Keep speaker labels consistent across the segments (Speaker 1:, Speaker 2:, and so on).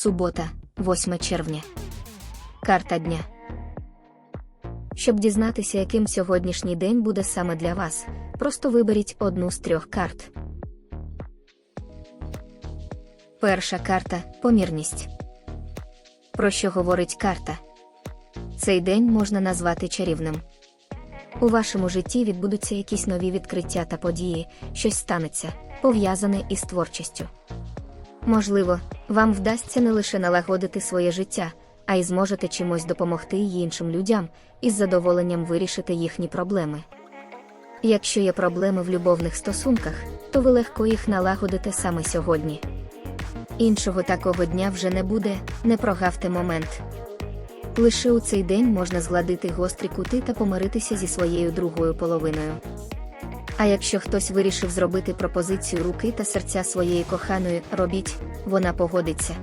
Speaker 1: Субота, 8 червня. Карта дня. Щоб дізнатися, яким сьогоднішній день буде саме для вас, просто виберіть одну з трьох карт. Перша карта помірність. Про що говорить карта? Цей день можна назвати чарівним. У вашому житті відбудуться якісь нові відкриття та події, щось станеться, пов'язане із творчістю. Можливо, вам вдасться не лише налагодити своє життя, а й зможете чимось допомогти й іншим людям і з задоволенням вирішити їхні проблеми. Якщо є проблеми в любовних стосунках, то ви легко їх налагодите саме сьогодні. Іншого такого дня вже не буде, не прогавте момент. Лише у цей день можна згладити гострі кути та помиритися зі своєю другою половиною. А якщо хтось вирішив зробити пропозицію руки та серця своєї коханої, робіть, вона погодиться.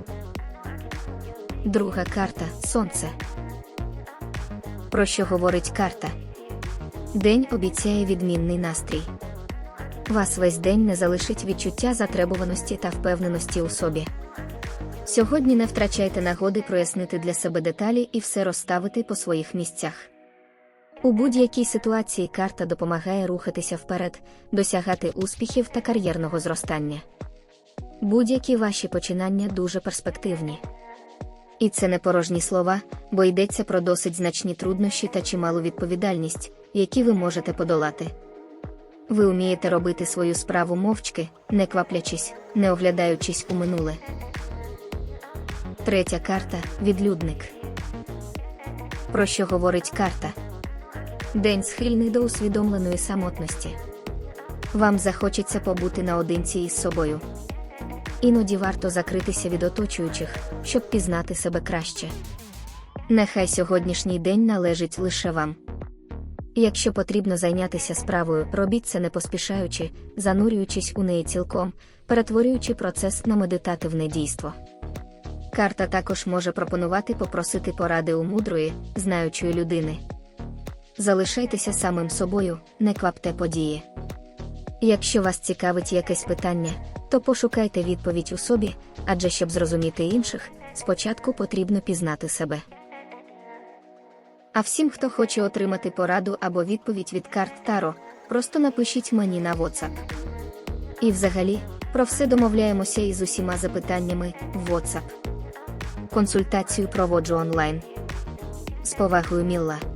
Speaker 1: Друга карта Сонце. Про що говорить карта? День обіцяє відмінний настрій. Вас весь день не залишить відчуття затребуваності та впевненості у собі. Сьогодні не втрачайте нагоди прояснити для себе деталі і все розставити по своїх місцях. У будь-якій ситуації карта допомагає рухатися вперед, досягати успіхів та кар'єрного зростання. Будь-які ваші починання дуже перспективні. І це не порожні слова, бо йдеться про досить значні труднощі та чималу відповідальність, які ви можете подолати. Ви вмієте робити свою справу мовчки, не кваплячись, не оглядаючись у минуле. Третя карта відлюдник. Про що говорить карта? День схильний до усвідомленої самотності. Вам захочеться побути наодинці із собою. Іноді варто закритися від оточуючих, щоб пізнати себе краще. Нехай сьогоднішній день належить лише вам. Якщо потрібно зайнятися справою, робіть це не поспішаючи, занурюючись у неї цілком, перетворюючи процес на медитативне дійство. Карта також може пропонувати попросити поради у мудрої, знаючої людини. Залишайтеся самим собою, не квапте події. Якщо вас цікавить якесь питання, то пошукайте відповідь у собі, адже щоб зрозуміти інших, спочатку потрібно пізнати себе. А всім, хто хоче отримати пораду або відповідь від карт Таро, просто напишіть мені на WhatsApp. І взагалі, про все домовляємося із усіма запитаннями в WhatsApp. Консультацію проводжу онлайн. З повагою Мілла.